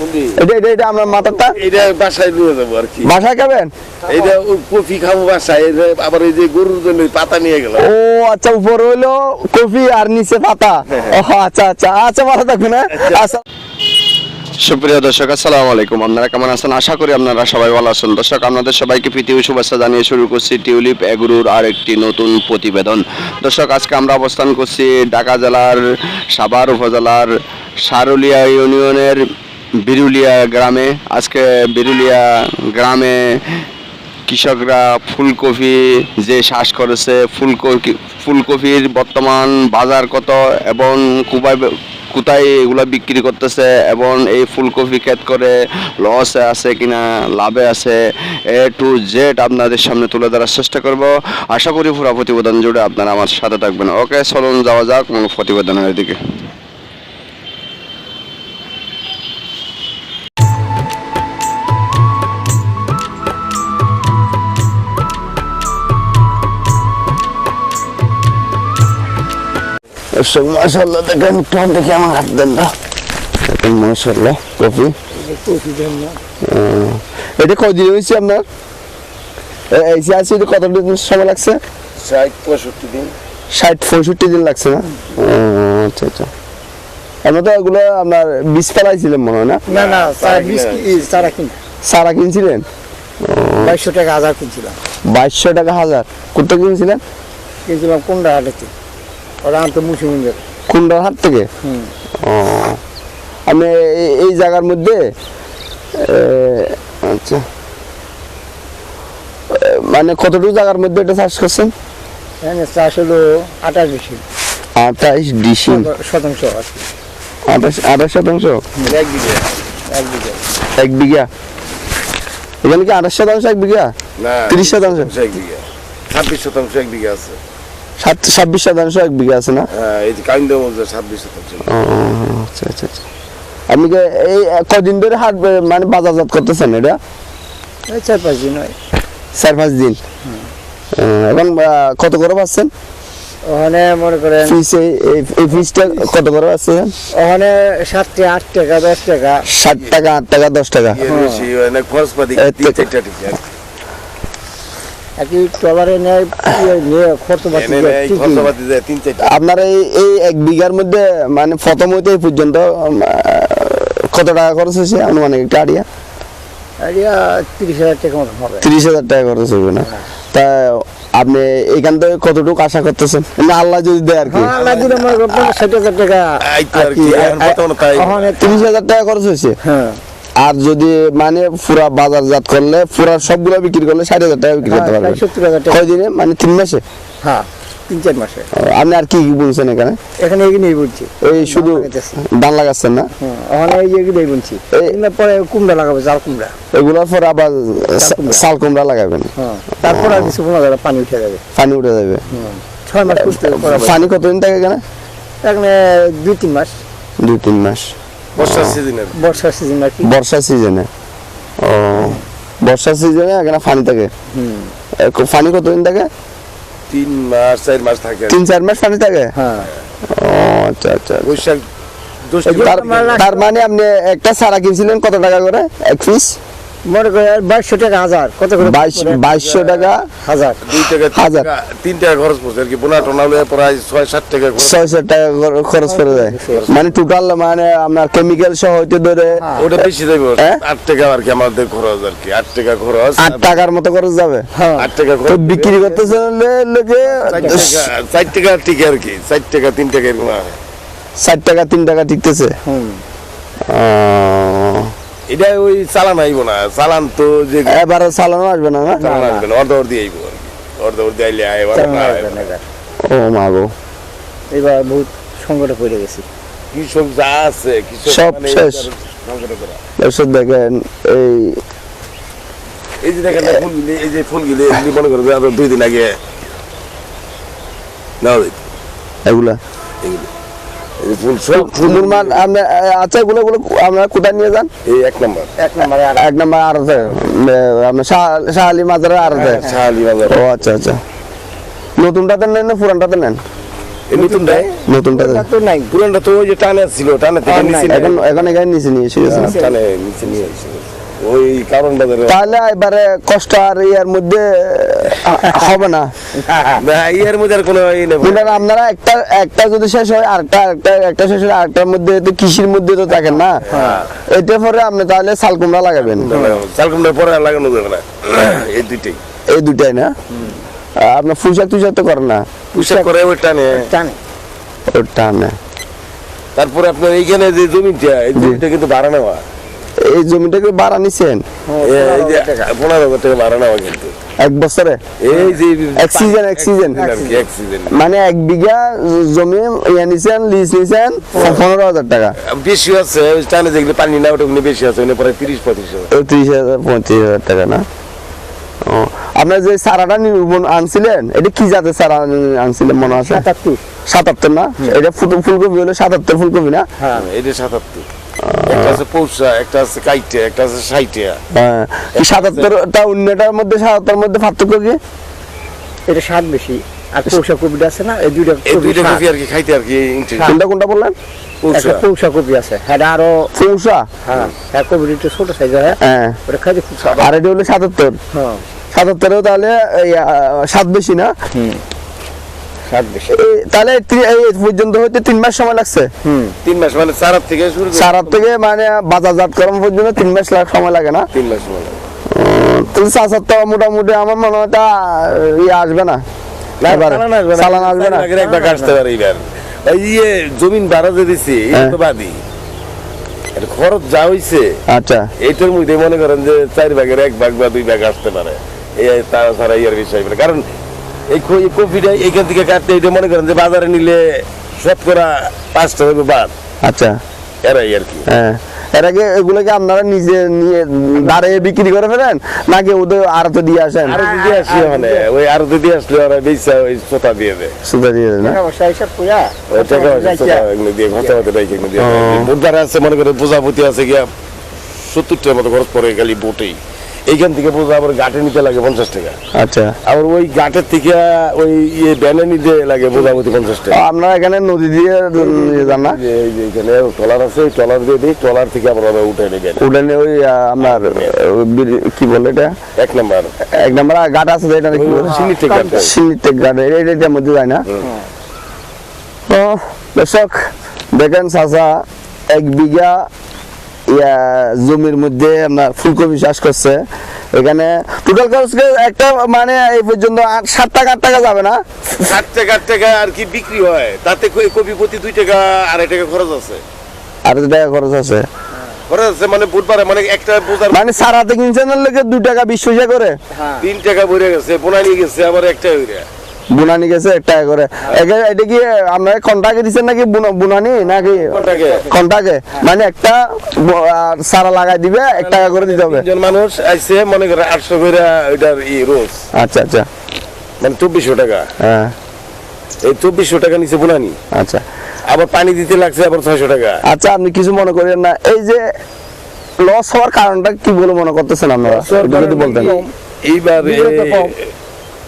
কোনটি? এটা এটা এটা আপনার মাথারটা এটা বাসায় নিয়ে যাব আর কি। বাসায় খাবেন? এটা কফি খাব বাসায় আবার এই যে গরুর জন্য পাতা নিয়ে গেলাম। ও আচ্ছা উপরে হইল কফি আর নিচে পাতা। ও আচ্ছা আচ্ছা আচ্ছা ভালো থাকবেন হ্যাঁ? আচ্ছা। সুপ্রিয় দর্শক আসসালামু আলাইকুম। আপনারা কেমন আছেন? আশা করি আপনারা সবাই ভালো আছেন। দর্শক আপনাদের সবাইকে পৃথিবী শুভেচ্ছা জানিয়ে শুরু করছি টিউলিপ এগুরুর আর একটি নতুন প্রতিবেদন। দর্শক আজকে আমরা অবস্থান করছি ঢাকা জেলার সাভার উপজেলার সারুলিয়া ইউনিয়নের বিরুলিয়া গ্রামে, আজকে বিরুলিয়া গ্রামে কৃষকরা ফুলকপি যে চাষ করেছে, ফুলকপি, ফুলকপির বর্তমান বাজার কত এবং কোথায় কোথায় এগুলো বিক্রি করতেছে এবং এই ফুলকপি ক্ষেত করে লসে আছে কিনা, লাভে আছে, এ টু জেড আপনাদের সামনে তুলে ধরার চেষ্টা করব। আশা করি পুরা প্রতিবেদন জুড়ে আপনারা আমার সাথে থাকবেন। ওকে চলুন যাওয়া যাক প্রতিবেদনের দিকে। দর্শক মাসাল্লাহ দেখেন একটু দেখে আমার হাত দেন না। দেখেন মাসাল্লাহ কপি। এটা কদিন হয়েছে আপনার? এই যে আছে এটা কতদিন সময় লাগছে? ষাট পঁয়ষট্টি দিন। ষাট পঁয়ষট্টি দিন লাগছে না? আচ্ছা আচ্ছা। আমরা তো এগুলো আপনার বীজ ফেলাইছিলেন মনে হয় না? না না চারা কিনে চারা সারা কিনছিলেন? বাইশশো টাকা হাজার কিনছিলাম। বাইশশো টাকা হাজার। কোথা কিনছিলেন? কিনছিলাম কোনটা হাটেতে। ওরা আনতো মুসিমুন্দের কুন্ডার হাট থেকে? ও। আমি এই- জায়গার মধ্যে আচ্ছা। মানে কতটুকু জায়গার মধ্যে এটা চাষ করছেন? চাষ হলো আঠাশ ডিসি শতাংশ আঠাশ আঠাশ শতাংশ? এক বিঘে এক বিঘা। এক বিঘা? এখানে কি আঠাশ শতাংশ এক বিঘা? না তিরিশ শতাংশ? এক বিঘা। ছাব্বিশ শতাংশ এক বিঘা আছে। ছাব্বিশ শতাংশ এক বিঘা আছে না? হ্যাঁ আচ্ছা আচ্ছা আচ্ছা। আপনি কি এই কদিন ধরে হাট মানে বাজারজাত করতেছেন এটা? চার পাঁচ দিন হয়। চার পাঁচ দিন? এখন কত করে পাচ্ছেন? ওখানে মনে করেন ফিস এই ফিসটা কত করে পাচ্ছেন? ওখানে সাত টাকা আট টাকা দশ টাকা। ষাট টাকা আট টাকা দশ টাকা। খরচ পাতি আপনার এই এই এক বিঘার মধ্যে মানে প্রথম হইতে পর্যন্ত কত টাকা খরচ হয়েছে আনুমানিক একটা আইডিয়া তিরিশ হাজার টাকা মতো হবে। তিরিশ হাজার টাকা খরচ হবে না? তা আপনি এখান থেকে কতটুকু আশা করতেছেন? না আল্লাহ যদি দেয় আর কি। হ্যাঁ আল্লাহ করেন ষাট হাজার টাকা। আর কি এখন বর্তমানে তাই। ওখানে তিরিশ হাজার টাকা খরচ হয়েছে? হ্যাঁ। আর যদি মানে পুরা বাজারজাত করলে পুরা সবগুলো বিক্রি করলে ষাট হাজার টাকা বিক্রি করতে হ্যাঁ, পারবেন হাজার টাকা। কয়দিনে? মানে তিন মাসে? হ্যাঁ তিন চার মাসে। আপনি আর কি কি বলছেন এখানে? এখানে এগিয়ে বলছি এই শুধু। ধান লাগাচ্ছেন না? ওখানে এই এগিয়ে বলছি পরে কুমড়া লাগাবো জাল কুমড়া। এগুলোর পর আবার। চাল কুমড়া। লাগাবেন। হ্যাঁ তারপর আর কিছু কোনো পানি উঠে যাবে। পানি উঠে যাবে। ছয় মাস করতে পানি কতদিন থাকে এখানে? এখানে দুই তিন মাস। দুই তিন মাস। বর্ষার সিজনের বর্ষার সিজন আর কি। বর্ষা সিজনে ও বর্ষা সিজনে এখানে পানি থাকে। হুম। পানি কতদিন থাকে? তিন মাস চার মাস থাকে তিন চার মাস পানি থাকে? হ্যাঁ। ও আচ্ছা আচ্ছা। বৈশাখ তার মানে আপনি একটা সারা কিনছিলেন কত টাকা করে? এক পিস? মনে করে বাইশশো টাকা হাজার। কত করে বাইশ বাইশশো টাকা হাজার। দুই টাকা তিন হাজার। টাকা তিন টাকা খরচ পড়ছে। আর কি বোনা টোনা লয়ে প্রায় ছয় সাত টাকা খরচ ছয়শো টাকা খরচ করে যায়। মানে টোটাল মানে আপনার কেমিক্যাল সহ হইতে ধরে ওটা বেশি যাবে হ্যাঁ? আট টাকা আর কি আমাদের খরচ আর কি। আট টাকা খরচ। আট টাকার মতো খরচ যাবে? হ্যাঁ আট টাকা খরচ। বিক্রি করতেছেন লোকে চার টাকা চার টাকা ঠিক আর কি। চার টাকা তিন টাকা এরকম হয়। ষাট টাকা তিন টাকা টিকতেছে হুম। এটা ওই চালান আইব না চালান তো যে এবারে চালানো আসবে না না? চালান আসবে না অর্ধ অর্ধি আইব অর্ধ অর্ধি আইলে না না এবার। ও মা গো। এবার বহুত সংকটে পড়ে গেছি। কৃষক যা আছে কৃষক সব মানে শেষ। দর্শক দেখেন এই এই যে দেখেন না ফুলগুলি এই যে ফুলগুলি এগুলি মনে করবে আরও দুই দিন আগে নাও দেখি এগুলা? এগুলি। এই যে ফুল সব ফুল ফুলুর আপনার আচ্ছা এগুলো এগুলো আপনারা কোথায় নিয়ে যান? এই এক নম্বর। এক নম্বরে এক নম্বর আড়তে আপনার শাহ- শাহালি মাজারের আড়তে শাহালি বাজার ও আচ্ছা আচ্ছা। নতুনটাতে নেন না পুরানটাতে নেন? এই নতুনটা? নতুনটা তো নাই। পুরানটা তো ওই যে টানে ছিল টানে এখন এখন এখানে নিচে নিয়ে এসে টানে নিচে নিয়ে ওই কারণ বাজারে তাহলে এবারে কষ্ট আর ইয়ার মধ্যে হবে না। না ইয়ের মধ্যে আর কোনো আপনারা একটা একটা যদি শেষ হয় আরেকটা আরেকটা একটা শেষ হয় আরেকটার মধ্যে তো কৃষির মধ্যে তো থাকেন না এটা পরে আপনি তাহলে শাল কুমড়া লাগাবেন। চালকুমটা পরে আর লাগানো যাবে না। এই দুইটাই। এই দুটাই না? আপনার ফুসাক টুসাক তো করেন না? পুষা করে ওই টানে। জানে ওটা না তারপরে আপনার এইখানে যে জমিটা এই জমিটা কিন্তু ভাড়া নেওয়া। এই জমিটাকে বাড়া নিছেন? পনেরো হাজার টাকা। ভাড়া নেওয়া কিন্তু। এক বছরে? এই যে এক season, এক season। মানে এক বিঘা জমি ইয়া নিছেন লিজ নিছেন পনেরো হাজার টাকা। বেশি আছে যেগুলো পানি না ওটা বেশি আছে ওগুলো পরে তিরিশ পঁয়ত্রিশ হাজার। ত্রিশ হাজার পঁয়ত্রিশ হাজার টাকা না? ও আপনার যে সারাটা নির্বন আনছিলেন এটা কি জাতের সারা আনছিলেন মনে আছে? সাতাত্তর। সাতাত্তর না? এটা ফুলকপি হলো সাতাত্তর ফুলকপি না? হ্যাঁ এটা সাতাত্তর। একটা আছে পৌষা একটা আছে কাইটে একটা আছে সাইটে। হ্যাঁ সাতাত্তরটা অন্যটার মধ্যে সাতাত্তর মধ্যে পার্থক্য কি? এটা স্বাদ বেশি আর পৌষা কপিটা আছে না এই দুইটা এই দুইটা। কপি আর কি খাইতে আর কি কোনটা কোনটা বললেন? একটা পৌষা কপি আছে হ্যাঁ আরও পৌষা? হ্যাঁ হ্যাঁ কপিটা একটু ছোট সাইজ হয়। হ্যাঁ। ওটা খাইতে খুব স্বাদ। আর এটা হলো সাতাত্তর। হ্যাঁ। সাতাত্তরেও তাহলে সাত বেশি না? এই, তাহলে এই পর্যন্ত হইতে তিন মাস সময় লাগছে? তিন মাস মানে চার থেকে শুরু করে থেকে মানে বাজারজাতকরণ পর্যন্ত তিন মাস লাগ সময় লাগে না? তিন মাস মানে তাহলে চাষার তো মোটামুটি আমার মনে হয় তা ইয়ে আসবে না। চালান আসবে পারে এবার। এই যে জমিন ভাড়া যে দিছি হ্যাঁ। তো বাদি খরচ যা হইছে আচ্ছা। এইটার মধ্যে মনে করেন যে চার ভাগের এক ভাগ বা দুই ভাগ আসতে পারে। এই তাছাড়া ইয়ার বিষয় কারণ এই ক- কপিটা এইখান থেকে কাটতে এটা মনে করেন যে বাজারে নিলে শতকরা পাঁচটা হবে বাদ। আচ্ছা। এরাই আর কি। হ্যাঁ। এর আগে এগুলোকে আপনারা নিজে নিয়ে দাঁড়িয়ে বিক্রি করে ফেলেন? নাকি ওদের আড়তে দিয়ে আসেন? আরও যদি আসি ওখানে। ওই আরও যদি আসলে ওরা বেচা ওই সোতা দিয়ে দেয়। দিয়ে দেন না? টাকা পয়সা হিসাব কইরা ওই টাকা যাইতে এগুলো দিয়ে হতে এগুলো দিয়ে। বোটদার আছে মনে করে আছে গিয়া সত্তরটার মতো খরচ পড়ে গেলি বোটেই। এইখান থেকে বোঝা আবার গাটে নিতে লাগে পঞ্চাশ টাকা। আচ্ছা। আবার ওই গাটের থেকে ওই ইয়ে ব্যানে নিতে লাগে বোঝাপতি পঞ্চাশ টাকা। আপনারা এখানে নদী দিয়ে ইয়ে যান না? এখানে ট্রলার আছে ওই ট্রলার দিয়ে দিই ট্রলার থেকে আবার ওরা উঠে নেবেন উঠানে ওই আহ, আপনার কি বলে এটা? এক নাম্বার। এক নম্বর গাট আছে এটা কি বলে সিলিটে গাটে সিলিটেক গাট এটার মধ্যে যায় না? তো দর্শক দেখেন চাচা এক বিঘা ইয়া জমির মধ্যে আপনার ফুলকপি চাষ করছে। এখানে টোটাল খরচ একটা মানে এই পর্যন্ত আট সাত টাকা আট টাকা যাবে না? ষাট টাকা আট টাকা আর কি বিক্রি হয়। তাতে কপি প্রতি দুই টাকা আড়াই টাকা খরচ আছে। আর দু টাকা খরচ আছে? খরচ আছে মানে বুধবারে মানে একটা বোঝার মানে সারাতে কিনছেন লোকে দু টাকা বিশ পয়সা করে? হ্যাঁ। তিন টাকা ভরে গেছে বোনা নিয়ে গেছে আবার একটা হইরা। বুনানি গেছে এক টাকা করে। এটা কি আপনারা কন্টাকে দিচ্ছেন নাকি বুনানি নাকি কন্টাকে। মানে একটা সারা লাগাই দিবে এক টাকা করে দিতে হবে। মানুষ আইসে মনে করে আটশো করে ওইটার ই রোজ। আচ্ছা আচ্ছা। মানে চব্বিশশো টাকা। হ্যাঁ। এই চব্বিশশো টাকা নিচে বোনানি। আচ্ছা। আবার পানি দিতে লাগছে আবার ছয়শো টাকা। আচ্ছা আপনি কিছু মনে করেন না এই যে লস হওয়ার কারণটা কি বলে মনে করতেছেন আপনারা? যদি বলতেন। এইবার।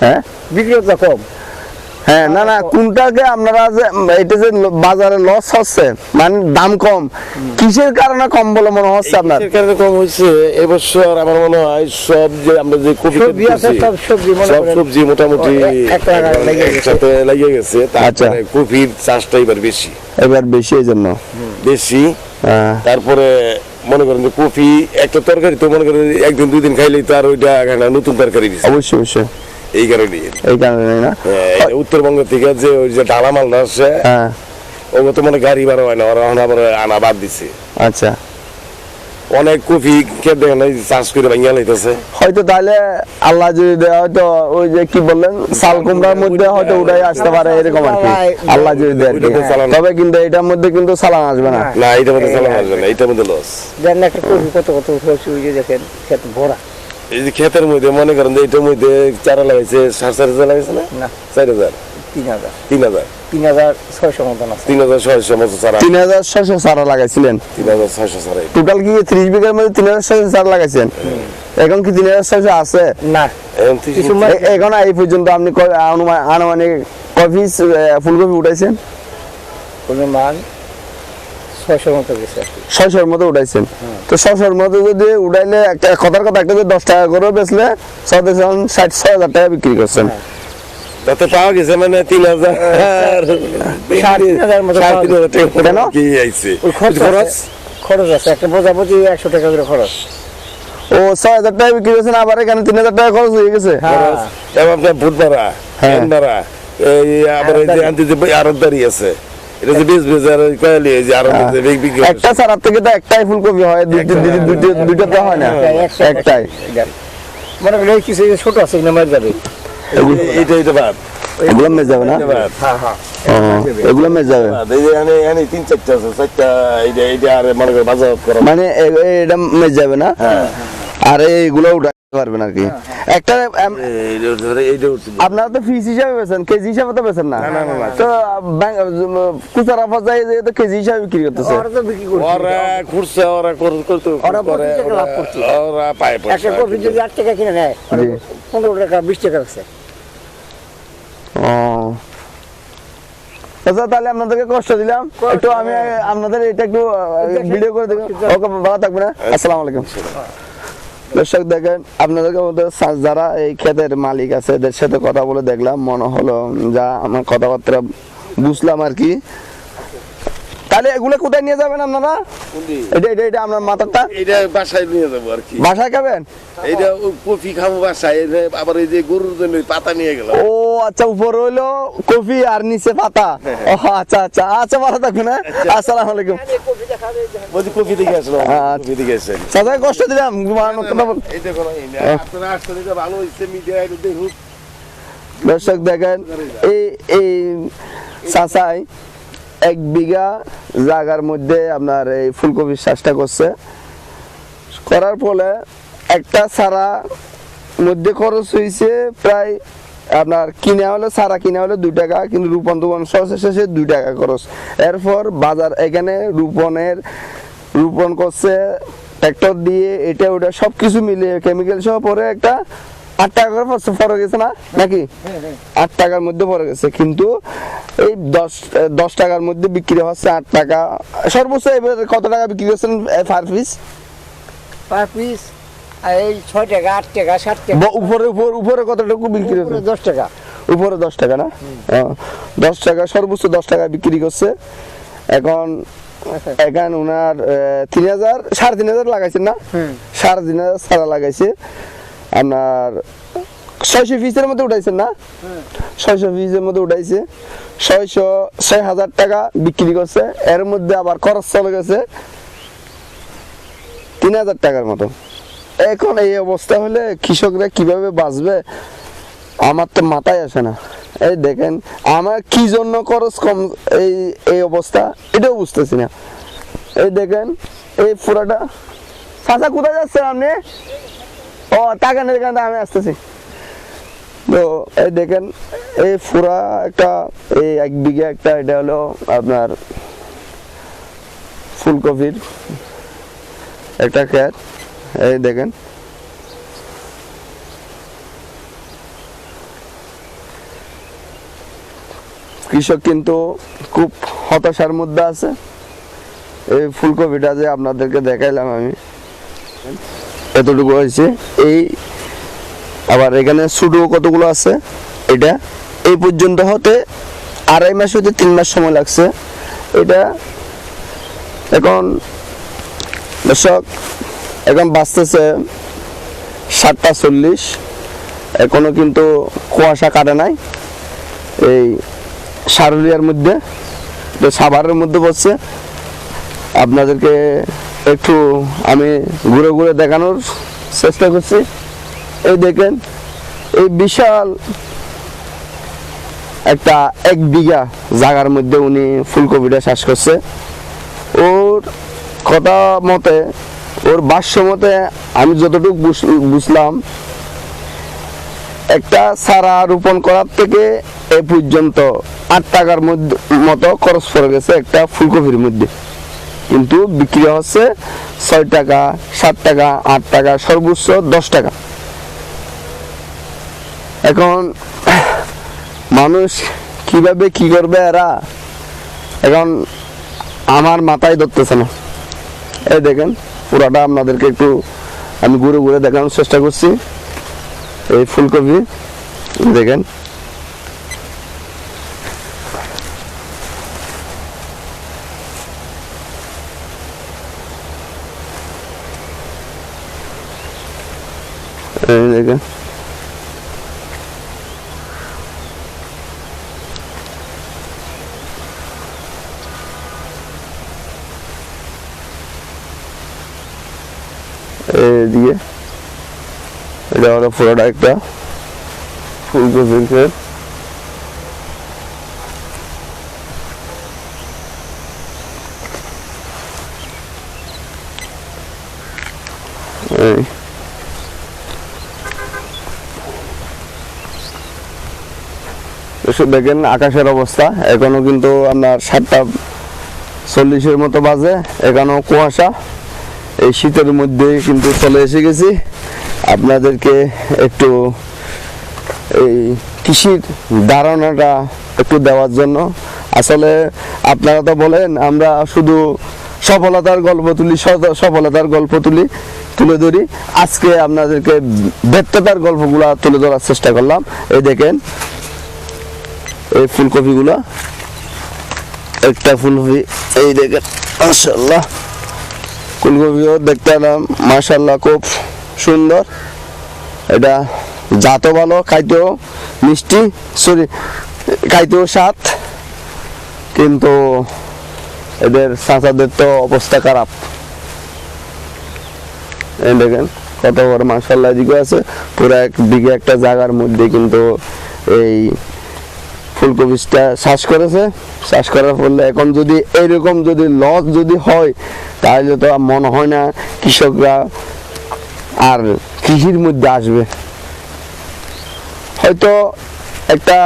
হ্যাঁ? কম। হ্যাঁ না না কোনটাকে আপনারা যে এটা যে বাজারে লস হচ্ছে মানে দাম কম কিসের কারণে কম বলে মনে হচ্ছে আপনার? কিসের কারণে কম এবছর আমার মনে হয় সব যে আমরা যে কপি সবজি আছে সব সবজি মনে সব সবজি মোটামুটি ও, এক- এক লাগায় লেগে গেছে। একসাথে আচ্ছা। তারপরে কপির চাষটা এবার বেশি। এবার বেশি এই জন্য? বেশি। হ্যাঁ। তারপরে মনে করেন যে কফি একটা তরকারি তো মনে করেন একদিন দুই দিন খাইলেই তো আর ওইটা নতুন তরকারি অবশ্যই অবশ্যই। এই কারণে এই কারণে না? উত্তরবঙ্গ থেকে যে ওই যে ডালা মালটা আসছে হ্যাঁ। ওগুলো তো মানে গাড়ি ভাড়া হয় না ওরা আবার আনা বাদ দিছে। আচ্ছা। অনেক কফি খেয়ে দেখেন এই চাষ করে ভাঙিয়া লাইতেছে। হয়তো তাহলে আল্লাহ যদি দেয় হয়তো ওই যে কি বললেন সাল কুমড়ার মধ্যে হয়তো উঠাই আসতে পারে এরকম আর কি। আল্লাহ যদি দেয়। কি। তবে কিন্তু এটার মধ্যে কিন্তু সালান আসবে না। না এইটার মধ্যে চালানো আসবে না এইটার মধ্যে লস দেন না একটা কপি কত কত হচ্ছে ওই যে দেখেন ক্ষেত ভরা। এই যে ক্ষেতের মধ্যে মনে করেন যে এইটার মধ্যে চারা লাগাইছে সাড়ে চার হাজার লাগাইছে না? না। চার হাজার। তিন হাজার। তিন হাজার। তিন হাজার ছয়শো মতন আছে। তিন হাজার ছয়শো মতো চারা। তিন হাজার ছশো সারা লাগাইছিলেন? তিন হাজার ছয়শো চারা টোটাল কি ত্রিশ বিঘার মধ্যে তিন হাজার লাগাইছেন? এখন কি তিন হাজার আছে? না। এখন এই পর্যন্ত আপনি আনুমানিক পিস ফুলকপি উঠাইছেন? মান? ছয়শোর মতো গেছে ছয়শোর মতো উঠাইছেন? তো ছয়শোর মতো যদি উঠাইলে কথার কথা একটা যদি দশ টাকা করে বেচলে ছয় ষাট ছয় হাজার টাকা বিক্রি করছেন। তাতে পাওয়া গেছে মানে তিন হাজার সাড়ে তিন হাজার মতো সাড়ে তিন হাজার টাকা কেন? কি আইছে? খরচ খরচ? আছে। একটা বোঝাবুঝি একশো টাকা করে খরচ। ও ছয় হাজার টাকা বিক্রি করছেন আবার এখানে তিন হাজার টাকা খরচ হয়ে গেছে? হ্যাঁ। আপনার ভাড়া হ্যাঁ। ফ্যান ভাড়া এই আবার এই যে আছে। এটা যে বিশ বিশ কয়ালি এই যে আরও যে বিগ বিগ একটা থেকে তো একটাই ফুলকপি হয় দুইটা দুইটা- তো হয় না। একশো- একটাই। এটা। মনে এই কিছু ছোট আছে যাবে। এইটা এইটা বাদ। এগুলো মেজ যাবে না? হ্যাঁ হ্যাঁ। এগুলো মেজ যাবে। এখানে তিন চারটা আছে চারটা এইটা এইটা আর মনে করে বাজার করা। মানে এটা যাবে না? হ্যাঁ। আর এইগুলো পারবেন আর কি। একটা আপনারা তো পিস হিসাবে বেছেন কেজি হিসাবে তো বেছেন না। না, না, না। তো পর্যায়ে যে তো কেজি হিসাবে বিক্রি করতেছে। ওরা তো ওরা ঘুরছে ওরা কর- করতে ওরা করে প্রতি টাকা লাভ করছে। ওরা পায় একটা পয়সা যদি আট টাকা কিনে নেয় জি। পনেরো টাকা বিশ টাকা আছে ও। আচ্ছা তাহলে আপনাদেরকে কষ্ট দিলাম। একটু আমি আপনাদের এটা একটু ভিডিও করে দেবো। ওকে ভালো থাকবে না আসসালামু আলাইকুম। দর্শক, দেখেন, আপনাদেরকে মধ্যে যারা এই ক্ষেতের মালিক আছে, এদের সাথে কথা বলে দেখলাম, মনে হলো যা আমার কথাবার্তা বুঝলাম আর কি। তাহলে এগুলো কোথায় নিয়ে যাবেন আপনারা? এটা এটা এটা আপনার মাথাটা? এইটা বাসায় নিয়ে যাব আর কি। বাসায় খাবেন? ওই কফি খাব বাসায় আবার এই যে গরুর জন্য পাতা নিয়ে গেলাম। ও আচ্ছা উপর হইল কফি আর নিচে পাতা। ও আচ্ছা আচ্ছা আচ্ছা ভালো থাকবেন হ্যাঁ। আসসালামু আলাইকুম। বলছি কফি দেখে আসলাম আচ্ছা। কফি দেখে আসেন। চাচা কষ্ট দিলাম এই দেখো এই আপনারা আসছেন ভালো হয়েছে মিডিয়া দেখুন। দর্শক দেখেন এই এই চাচাই এক বিঘা জায়গার মধ্যে আপনার এই ফুলকপির চাষটা করছে। করার ফলে একটা সারা মধ্যে খরচ হয়েছে প্রায় আপনার কিনে হলে সারা কিনে হলে দুই টাকা, কিন্তু রূপন টুপন সহসে শেষে দুই টাকা খরচ। এরপর বাজার এখানে রূপনের রূপন করছে ট্র্যাক্টর দিয়ে, এটা ওটা সব কিছু মিলিয়ে কেমিক্যাল সহ পরে একটা আট টাকা করে পরে গেছে না? নাকি? আট টাকার মধ্যে পড়ে গেছে কিন্তু এই দশ দশ টাকার মধ্যে বিক্রি হচ্ছে আট টাকা। সর্বোচ্চ এবার কত টাকা বিক্রি করছেন পার পিস পার পিস এই ছয় টাকা আট টাকা সাত টাকা। উপরে উপরে উপরে কতটুকু বিক্রি করছেন দশ টাকা। উপরে দশ টাকা না? দশ টাকা সর্বোচ্চ দশ টাকা বিক্রি করছে। এখন এখন ওনার তিন হাজার সাড়ে তিন হাজার লাগাইছেন না। সাড়ে তিন হাজার সারা লাগাইছে। আপনার ছয়শো পিসের মধ্যে উঠাইছেন না? ছয়শো পিসের মধ্যে উঠাইছে। ছয়শো, ছয় হাজার টাকা বিক্রি করছে। এর মধ্যে আবার খরচ চলে গেছে তিন হাজার টাকার মতো। এখন এই অবস্থা হলে কৃষকরা কীভাবে বাঁচবে? আমার তো মাথায় আসে না। এই দেখেন, আমার কি জন্য খরচ কম এই এই অবস্থা? এটাও বুঝতেছি না। এই দেখেন, এই পুরাটা। চাচা, কোথায় যাচ্ছেন আপনি? ও টাকা নেই এখানে আমি আসতেছি। তো, এই দেখেন, এই পুরা একটা, এই এক বিঘা একটা, এটা হলো আপনার ফুলকপির একটা ক্ষেত। এই দেখেন। কৃষক কিন্তু খুব হতাশার মধ্যে আছে। এই ফুলকপিটা যে আপনাদেরকে দেখাইলাম আমি। এতটুকু হয়েছে। এই আবার এখানে ছোটো কতগুলো আছে? এটা এই পর্যন্ত হতে আড়াই মাস হতে তিন মাস সময় লাগছে। এটা এখন দর্শক, এখন বাঁচতেছে সাতটা চল্লিশ। এখনও কিন্তু কুয়াশা কাটে নাই। এই সারুলিয়ার মধ্যে, সাভারের মধ্যে পড়ছে। আপনাদেরকে একটু আমি ঘুরে ঘুরে দেখানোর চেষ্টা করছি। এই দেখেন, এই বিশাল একটা এক বিঘা জায়গার মধ্যে উনি ফুলকপিটা চাষ করছে। ওর কথা মতে, ওর বাস্য মতে, আমি যতটুকু বুঝ- বুঝলাম, একটা সারা রোপণ করার থেকে এ পর্যন্ত আট টাকার মধ্যে, মতো খরচ পড়ে গেছে একটা ফুলকপির মধ্যে। কিন্তু বিক্রি হচ্ছে ছয় টাকা, সাত টাকা, আট টাকা, সর্বোচ্চ দশ টাকা। এখন মানুষ কীভাবে কি করবে এরা? এখন আমার মাথায় ধরতেছে না। এই দেখেন, পুরাটা আপনাদেরকে একটু আমি ঘুরে ঘুরে দেখানোর চেষ্টা করছি। এই ফুলকপি, দেখেন এই দেখেন এদিকে এটা হলো পুরোটা একটা ফুলকপির ক্ষেত এই। দেখেন আকাশের অবস্থা। এখনও কিন্তু আপনার সাতটা চল্লিশের মতো বাজে। এখনও কুয়াশা। এই শীতের মধ্যে কিন্তু চলে এসে গেছি। আপনাদেরকে একটু এই কৃষির ধারণাটা একটু দেওয়ার জন্য। আসলে আপনারা তো বলেন, আমরা শুধু সফলতার গল্প তুলি সফলতার গল্প তুলি, তুলে ধরি। আজকে আপনাদেরকে ব্যর্থতার গল্পগুলো তুলে ধরার চেষ্টা করলাম। এই দেখেন, এই ফুলকপিগুলা, একটা ফুলকপি, এই দেখেন মাশাল্লাহ ফুলকপিও দেখতে এলাম মাশাল্লাহ খুব সুন্দর। এটা জাতও ভালো খাইতেও মিষ্টি, সরি খাইতেও স্বাদ। কিন্তু এদের চাচাদের তো অবস্থা খারাপ। দেখেন কত বড় মাসাল্লাহ দিকে আছে। পুরো এক দিকে একটা জায়গার মধ্যে কিন্তু এই ফুলকপিটা চাষ করেছে। চাষ করার ফলে এখন যদি এরকম যদি লস যদি হয়, তাহলে তো মনে হয় না কৃষকরা আর কৃষির মধ্যে আসবে। হয়তো একটা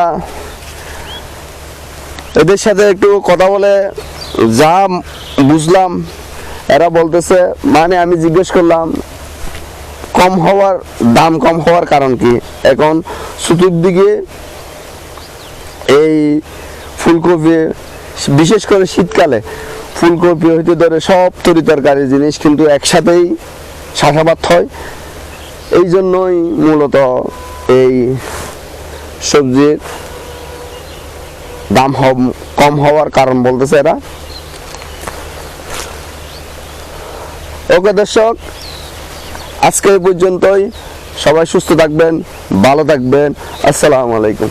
এদের সাথে একটু কথা বলে যা বুঝলাম, এরা বলতেছে মানে আমি জিজ্ঞেস করলাম, কম হওয়ার, দাম কম হওয়ার কারণ কি? এখন চতুর্দিকে এই ফুলকপি, বিশেষ করে শীতকালে, ফুলকপি হইতে ধরে সব তরি তরকারি জিনিস কিন্তু একসাথেই চাষাবাদ হয়। এই জন্যই মূলত এই সবজির দাম কম হওয়ার কারণ বলতেছে এরা। ওকে দর্শক, আজকে পর্যন্তই। সবাই সুস্থ থাকবেন, ভালো থাকবেন। আসসালামু আলাইকুম।